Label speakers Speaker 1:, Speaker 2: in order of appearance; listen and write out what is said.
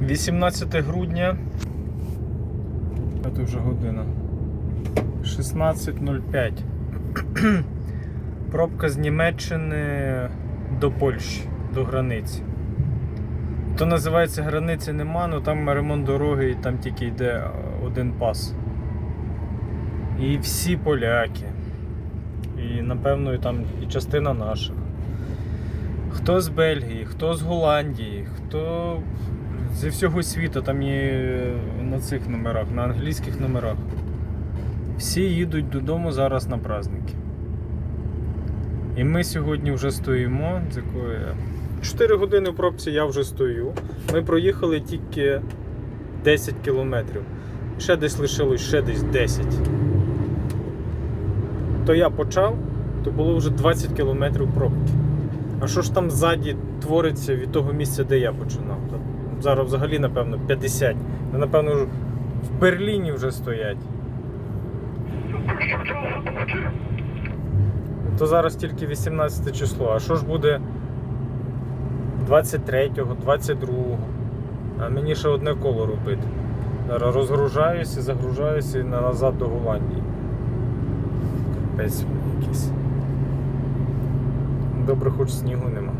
Speaker 1: 18 грудня. Тут вже година. 16.05. Пробка з Німеччини до Польщі, до границі. То називається границі нема, але там ремонт дороги і там тільки йде один пас. І всі поляки. І напевно і там і частина наших. Хто з Бельгії, хто з Голландії, хто зі всього світу, там є на цих номерах, на англійських номерах. Всі їдуть додому зараз на праздники. І ми сьогодні вже стоїмо, з якої 4 години в пробці я вже стою. Ми проїхали тільки 10 кілометрів. Ще десь лишилось ще десь 10. То я почав, то було вже 20 кілометрів пробки. А що ж там ззаді твориться від того місця, де я починав? Зараз взагалі, напевно, 50. Ну, Напевно, в Берліні вже стоять. То зараз тільки 18 число. А що ж буде 23-го, 22-го? А мені ще одне коло робити. Зараз розгружаюся, загружаюся і назад до Голландії. Капець якийсь. Добре, хоч снігу нема.